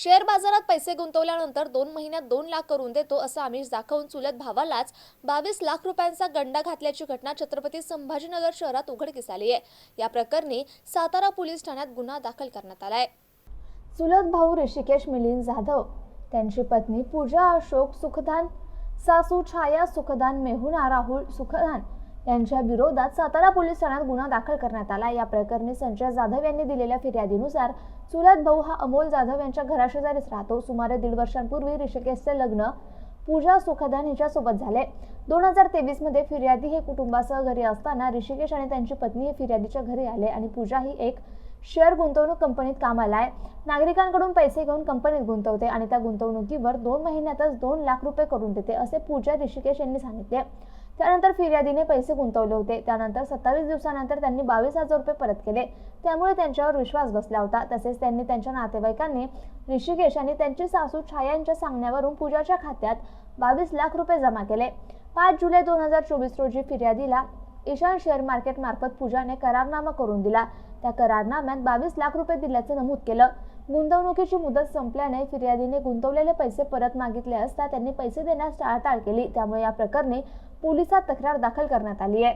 Share बाजारात पैसे गुंतवल्यानंतर दोन महिन्यात दोन लाख करून देतो असं आमिष दाखवून चुलत भावालाच बावीस लाख रुपयांचा गंडा घातल्याची घटना छत्रपती संभाजीनगर शहरात उघडकीस आली आहे. या प्रकरणी सातारा पोलीस ठाण्यात गुन्हा दाखल करण्यात आलाय. चुलत भाऊ ऋषिकेश मिलिंद जाधव त्यांची पत्नी पूजा अशोक सुखदान सासू छाया सुखदान मेहुणा राहुल सुखदान यांच्या विरोधात सातारा पोलीस ठाण्यात गुन्हा दाखल करण्यात आला. या प्रकरणी संजय जाधव यांनी दिलेल्या फिर्यादीनुसार चुलत भाऊ हा अमोल जाधव यांच्या घराशेजारीच राहतो. सुमारे दीड वर्षांपूर्वी ऋषिकेशचे लग्न पूजा सुखदान हिच्यासोबत झाले. दोन हजार तेवीसमध्ये फिर्यादी हे कुटुंबासह घरी असताना ऋषिकेश आणि त्यांची पत्नी हे फिर्यादीच्या घरी आले आणि पूजा ही एक शेअर गुंतवणूक कंपनीत कामाला आहे. नागरिकांकडून पैसे घेऊन कंपनीत गुंतवते आणि त्या गुंतवणुकीवर दोन महिन्यातच दोन लाख रुपये करून देते असे पूजा ऋषिकेश यांनी सांगितले. त्यानंतर फिर्यादीने पैसे गुंतवले होते. त्यानंतर सत्तावीस दिवसानंतर त्यांनी बावीस हजार रुपये परत केले. त्यामुळे त्यांच्यावर विश्वास बसला होता. तसेच त्यांनी त्यांच्या नातेवाईकांनी ऋषिकेश आणि त्यांची सासू छाया यांच्या सांगण्यावरून पूजाच्या खात्यात बावीस लाख रुपये जमा केले. पाच जुलै दोन हजार चोवीस रोजी फिर्यादीला ईशान शेअर मार्केट मार्फत पूजाने करारनामा करून दिला. त्या करारनाम्यात बावीस लाख रुपये दिल्याचं नमूद केलं. गुंतवणुकीची मुदत संपल्याने फिर्यादीने गुंतवलेले पैसे परत मागितले असता त्यांनी पैसे देण्यास टाळाटाळ केली. त्यामुळे या प्रकरणी पोलिसात तक्रार दाखल करण्यात आली आहे.